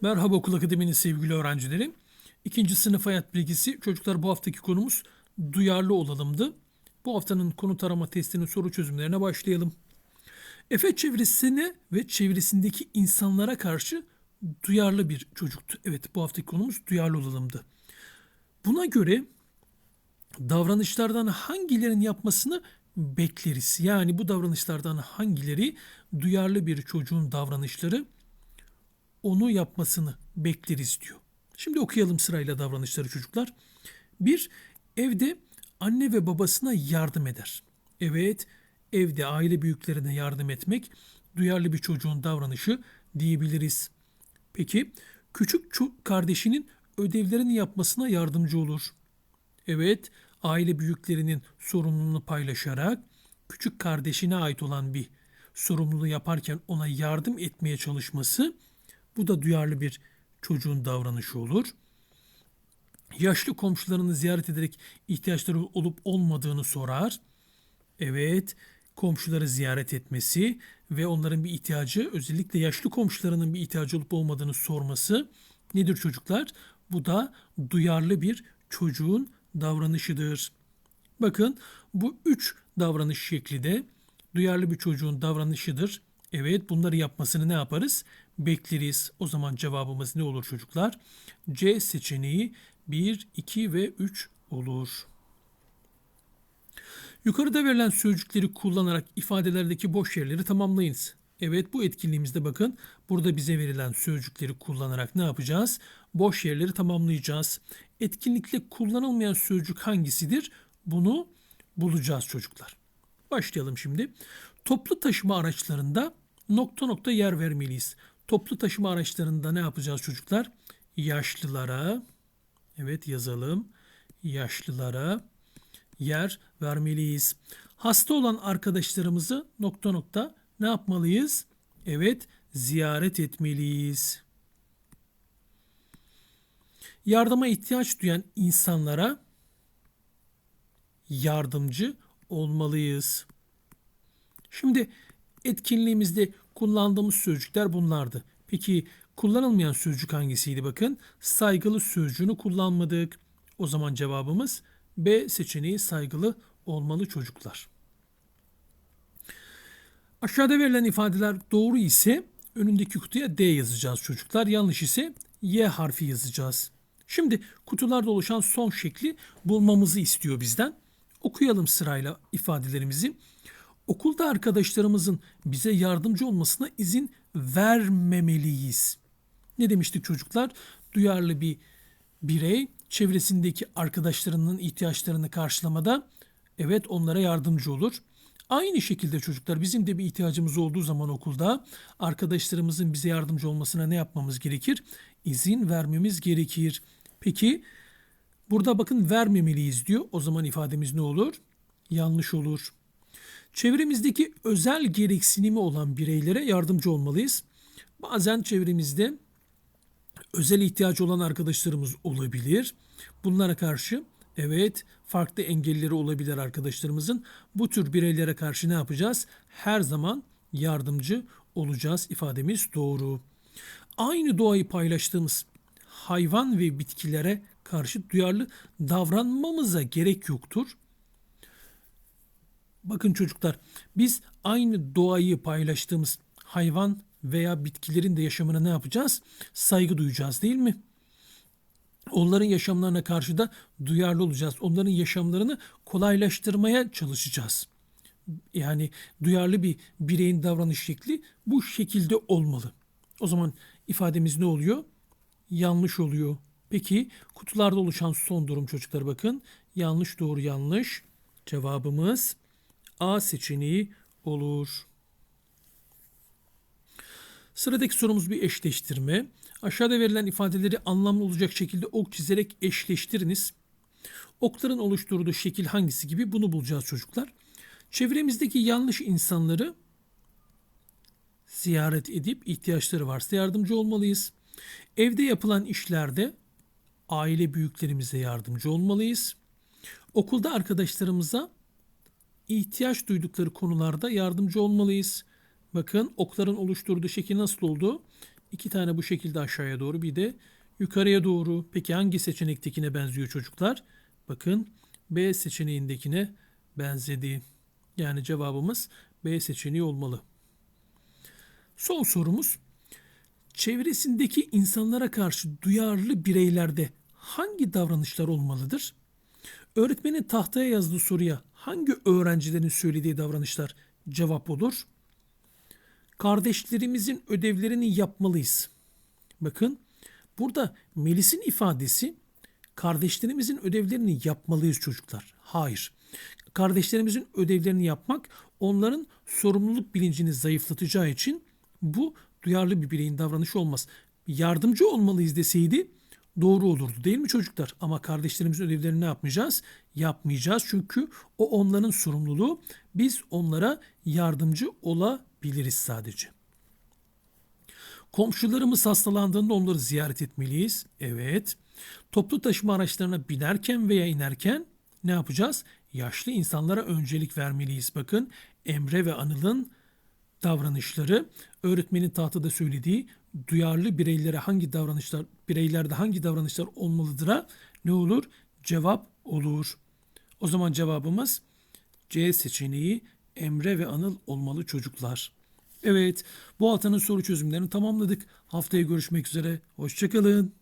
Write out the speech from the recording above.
Merhaba Okul Akademi'nin sevgili öğrencileri. İkinci sınıf hayat bilgisi. Çocuklar bu haftaki konumuz duyarlı olalımdı. Bu haftanın konu tarama testinin soru çözümlerine başlayalım. Efe çevresine ve çevresindeki insanlara karşı duyarlı bir çocuktu. Evet bu haftaki konumuz duyarlı olalımdı. Buna göre davranışlardan hangilerinin yapmasını bekleriz. Yani bu davranışlardan hangileri duyarlı bir çocuğun davranışları onu yapmasını bekleriz diyor. Şimdi okuyalım sırayla davranışları çocuklar. Bir, evde anne ve babasına yardım eder. Evet, evde aile büyüklerine yardım etmek duyarlı bir çocuğun davranışı diyebiliriz. Peki, küçük kardeşinin ödevlerini yapmasına yardımcı olur. Evet, aile büyüklerinin sorumluluğunu paylaşarak küçük kardeşine ait olan bir sorumluluğu yaparken ona yardım etmeye çalışması bu da duyarlı bir çocuğun davranışı olur. Yaşlı komşularını ziyaret ederek ihtiyaçları olup olmadığını sorar. Evet, komşuları ziyaret etmesi ve onların bir ihtiyacı, özellikle yaşlı komşularının bir ihtiyacı olup olmadığını sorması nedir çocuklar? Bu da duyarlı bir çocuğun davranışıdır. Bakın bu üç davranış şekli de duyarlı bir çocuğun davranışıdır. Evet bunları yapmasını ne yaparız? Bekleriz. O zaman cevabımız ne olur çocuklar? C seçeneği 1, 2 ve 3 olur. Yukarıda verilen sözcükleri kullanarak ifadelerdeki boş yerleri tamamlayınız. Evet bu etkinliğimizde bakın burada bize verilen sözcükleri kullanarak ne yapacağız? Boş yerleri tamamlayacağız. Etkinlikle kullanılmayan sözcük hangisidir? Bunu bulacağız çocuklar. Başlayalım şimdi. Toplu taşıma araçlarında nokta nokta yer vermeliyiz. Toplu taşıma araçlarında ne yapacağız çocuklar? Yaşlılara, evet yazalım, yaşlılara yer vermeliyiz. Hasta olan arkadaşlarımızı nokta nokta ne yapmalıyız? Evet, ziyaret etmeliyiz. Yardıma ihtiyaç duyan insanlara yardımcı olmalıyız. Şimdi etkinliğimizde kullandığımız sözcükler bunlardı. Peki kullanılmayan sözcük hangisiydi bakın? Saygılı sözcüğünü kullanmadık. O zaman cevabımız B seçeneği saygılı olmalı çocuklar. Aşağıda verilen ifadeler doğru ise önündeki kutuya D yazacağız çocuklar. Yanlış ise Y harfi yazacağız. Şimdi kutularda oluşan son şekli bulmamızı istiyor bizden. Okuyalım sırayla ifadelerimizi. Okulda arkadaşlarımızın bize yardımcı olmasına izin vermemeliyiz. Ne demiştik çocuklar? Duyarlı bir birey çevresindeki arkadaşlarının ihtiyaçlarını karşılamada evet onlara yardımcı olur. Aynı şekilde çocuklar bizim de bir ihtiyacımız olduğu zaman okulda arkadaşlarımızın bize yardımcı olmasına ne yapmamız gerekir? İzin vermemiz gerekir. Peki burada bakın vermemeliyiz diyor. O zaman ifademiz ne olur? Yanlış olur. Çevremizdeki özel gereksinimi olan bireylere yardımcı olmalıyız. Bazen çevremizde özel ihtiyacı olan arkadaşlarımız olabilir. Bunlara karşı evet farklı engelleri olabilir arkadaşlarımızın. Bu tür bireylere karşı ne yapacağız? Her zaman yardımcı olacağız ifademiz doğru. Aynı doğayı paylaştığımız hayvan ve bitkilere karşı duyarlı davranmamıza gerek yoktur. Bakın çocuklar biz aynı doğayı paylaştığımız hayvan veya bitkilerin de yaşamına ne yapacağız? Saygı duyacağız değil mi? Onların yaşamlarına karşı da duyarlı olacağız. Onların yaşamlarını kolaylaştırmaya çalışacağız. Yani duyarlı bir bireyin davranış şekli bu şekilde olmalı. O zaman ifademiz ne oluyor? Yanlış oluyor. Peki kutularda oluşan son durum çocuklar bakın. Yanlış doğru yanlış. Cevabımız A seçeneği olur. Sıradaki sorumuz bir eşleştirme. Aşağıda verilen ifadeleri anlamlı olacak şekilde ok çizerek eşleştiriniz. Okların oluşturduğu şekil hangisi gibi bunu bulacağız çocuklar. Çevremizdeki yanlış insanları ziyaret edip ihtiyaçları varsa yardımcı olmalıyız. Evde yapılan işlerde aile büyüklerimize yardımcı olmalıyız. Okulda arkadaşlarımıza ihtiyaç duydukları konularda yardımcı olmalıyız. Bakın okların oluşturduğu şekil nasıl oldu? İki tane bu şekilde aşağıya doğru bir de yukarıya doğru. Peki hangi seçenektekine benziyor çocuklar? Bakın B seçeneğindekine benzedi. Yani cevabımız B seçeneği olmalı. Son sorumuz. Çevresindeki insanlara karşı duyarlı bireylerde hangi davranışlar olmalıdır? Öğretmenin tahtaya yazdığı soruya hangi öğrencilerin söylediği davranışlar cevap olur? Kardeşlerimizin ödevlerini yapmalıyız. Bakın burada Melis'in ifadesi kardeşlerimizin ödevlerini yapmalıyız çocuklar. Hayır. Kardeşlerimizin ödevlerini yapmak onların sorumluluk bilincini zayıflatacağı için bu duyarlı bir bireyin davranışı olmaz. Yardımcı olmalıyız deseydi doğru olurdu değil mi çocuklar? Ama kardeşlerimizin ödevlerini ne yapmayacağız? Yapmayacağız çünkü o onların sorumluluğu. Biz onlara yardımcı olabiliriz sadece. Komşularımız hastalandığında onları ziyaret etmeliyiz. Evet. Toplu taşıma araçlarına binerken veya inerken ne yapacağız? Yaşlı insanlara öncelik vermeliyiz. Bakın Emre ve Anıl'ın davranışları öğretmenin tahtada söylediği duyarlı bireylere hangi davranışlar bireylerde hangi davranışlar olmalıdır'a ne olur? Cevap olur. O zaman cevabımız C seçeneği Emre ve Anıl olmalı çocuklar. Evet, bu haftanın soru çözümlerini tamamladık. Haftaya görüşmek üzere. Hoşçakalın.